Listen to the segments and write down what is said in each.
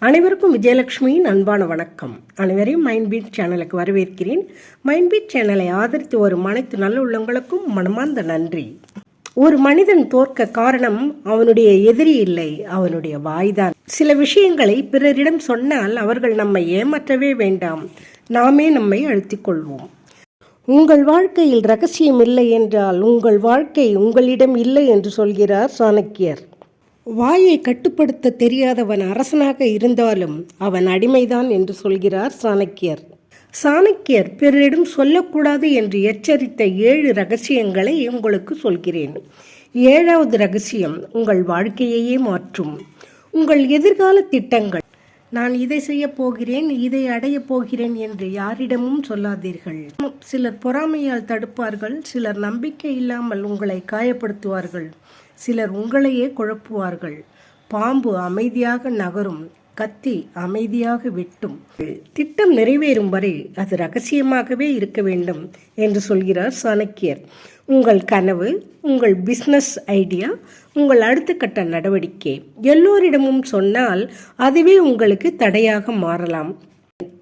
அனைவருக்கும் விஜயலட்சுமியின் அன்பான வணக்கம். அனைவரையும் மைண்ட் பீட் சேனலுக்கு வரவேற்கிறேன். மைண்ட் பீட் சேனலை ஆதரித்து வரும் அனைத்து நல்ல உள்ளங்களுக்கும் மனமார்ந்த நன்றி. ஒரு மனிதன் தோற்க காரணம் அவனுடைய எதிரி இல்லை அவனுடைய வாய்தான். சில விஷயங்களை பிறரிடம் சொன்னால் அவர்கள் நம்மை ஏமாற்றவே வேண்டாம். நாமே நம்மை அழுத்திக் கொள்வோம். உங்கள் வாழ்க்கையில் ரகசியம் இல்லை என்றால் உங்கள் வாழ்க்கை உங்களிடம் இல்லை என்று சொல்கிறார் சாணக்கியர். வாயை கட்டுப்படுத்த தெரியாதவன் அரசனாக இருந்தாலும் அவன் அடிமைதான் என்று சொல்கிறார் சாணக்கியர். சாணக்கியர் பிறரிடம் சொல்லக்கூடாது என்று எச்சரித்த ஏழு ரகசியங்களை உங்களுக்கு சொல்கிறேன். ஏழாவது ரகசியம் உங்கள் வாழ்க்கையையே மாற்றும். உங்கள் எதிர்கால திட்டங்கள். நான் இதை செய்ய போகிறேன் இதை அடையப் போகிறேன் என்று யாரிடமும் சொல்லாதீர்கள். சிலர் பொறாமையால் தடுப்பார்கள் சிலர் நம்பிக்கை இல்லாமல் உங்களை காயப்படுத்துவார்கள். சிலர் உங்களையே குழப்புவார்கள். பாம்பு அமைதியாக நகரும் கத்தி அமைதியாக வெட்டும். திட்டம் நிறைவேறும் வரை அது ரகசியமாகவே இருக்க வேண்டும் என்று சொல்கிறார் சாணக்கியர். உங்கள் கனவு உங்கள் பிஸ்னஸ் ஐடியா உங்கள் அடுத்த கட்ட நடவடிக்கை எல்லோரிடமும் சொன்னால் அதுவே உங்களுக்கு தடையாக மாறலாம்.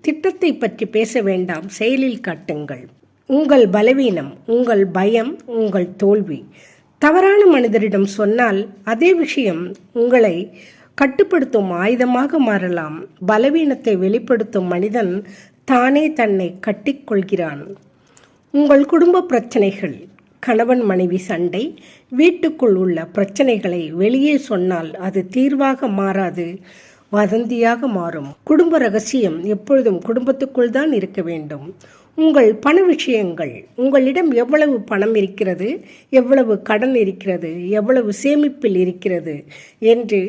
திட்டத்தை பற்றி பேச வேண்டாம் செயலில் காட்டுங்கள். உங்கள் பலவீனம் உங்கள் பயம் உங்கள் தோல்வி. தவறான மனிதரிடம் சொன்னால் அதே விஷயம் உங்களை கட்டுப்படுத்தும் ஆயுதமாக மாறலாம். பலவீனத்தை வெளிப்படுத்தும் மனிதன் தானே தன்னை கட்டிக்கொள்கிறான். உங்கள் குடும்ப பிரச்சனைகள் கணவன் மனைவி சண்டை வீட்டுக்குள் உள்ள பிரச்சனைகளை வெளியே சொன்னால் அது தீர்வாக மாறாது வதந்தியாக மாறும். குடும்ப ரகசியம் எப்பொழுதும் குடும்பத்துக்குள் தான் இருக்க வேண்டும். உங்கள் பண விஷயங்கள் உங்களிடம் எவ்வளவு பணம் இருக்கிறது எவ்வளவு கடன் இருக்கிறது எவ்வளவு சேமிப்பில் இருக்கிறது என்று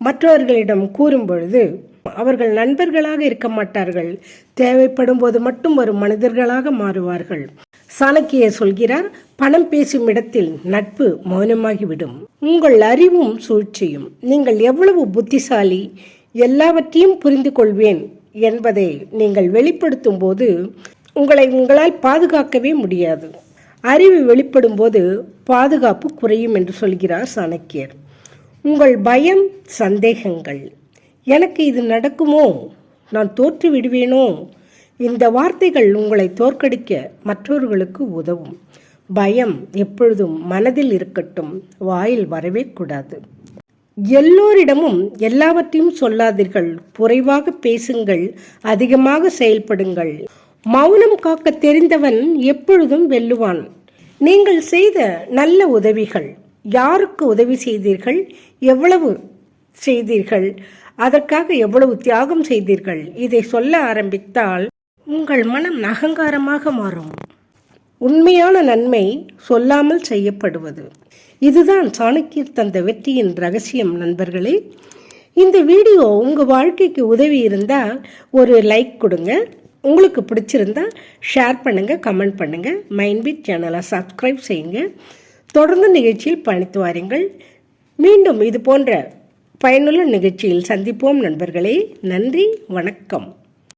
மற்றவர்களிடம் கூறும்பொழுது அவர்கள் நண்பர்களாக இருக்க மாட்டார்கள். தேவைப்படும் போது மட்டும் வரும் மனிதர்களாக மாறுவார்கள். சாணக்கிய சொல்கிறார் பணம் பேசும் இடத்தில் நட்பு மௌனமாகிவிடும். உங்கள் அறிவும் சூழ்ச்சியும் நீங்கள் எவ்வளவு புத்திசாலி எல்லாவற்றையும் புரிந்து கொள்வேன் என்பதை நீங்கள் வெளிப்படுத்தும் போது உங்களை உங்களால் பாதுகாக்கவே முடியாது. அறிவு வெளிப்படும் போது பாதுகாப்பு குறையும் என்று சொல்கிறார் சாணக்கியர். உங்கள் பயம் சந்தேகங்கள். எனக்கு இது நடக்குமோ? நான் தோற்று விடுவேனோ? இந்த வார்த்தைகள் உங்களை தோற்கடிக்க மற்றவர்களுக்கு உதவும். பயம் எப்பொழுதும் மனதில் இருக்கட்டும் வாயில் வரவே கூடாது. எல்லோரிடமும் எல்லாவற்றையும் சொல்லாதீர்கள். குறைவாக பேசுங்கள் அதிகமாக செயல்படுங்கள். மௌனம் காக்க தெரிந்தவன் எப்பொழுதும் வெல்லுவான். நீங்கள் செய்த நல்ல உதவிகள் யாருக்கு உதவி செய்தீர்கள் எவ்வளவு செய்தீர்கள் அதற்காக எவ்வளவு தியாகம் செய்தீர்கள் இதை சொல்ல ஆரம்பித்தால் உங்கள் மனம் அகங்காரமாக மாறும். உண்மையான நன்மை சொல்லாமல் செய்யப்படுவது. இதுதான் சாணக்கியர் தந்த வெற்றியின் ரகசியம் நண்பர்களே. இந்த வீடியோ உங்கள் வாழ்க்கைக்கு உதவி இருந்தால் ஒரு லைக் கொடுங்க. உங்களுக்கு பிடிச்சிருந்தா ஷேர் பண்ணுங்கள் கமெண்ட் பண்ணுங்கள் மைண்ட் மைண்ட்பீட் சேனலை சப்ஸ்கிரைப் செய்யுங்க. தொடர்ந்து நிகழ்ச்சியில் பயணித்து வாருங்கள். மீண்டும் இது போன்ற பயனுள்ள நிகழ்ச்சியில் சந்திப்போம் நண்பர்களே. நன்றி வணக்கம்.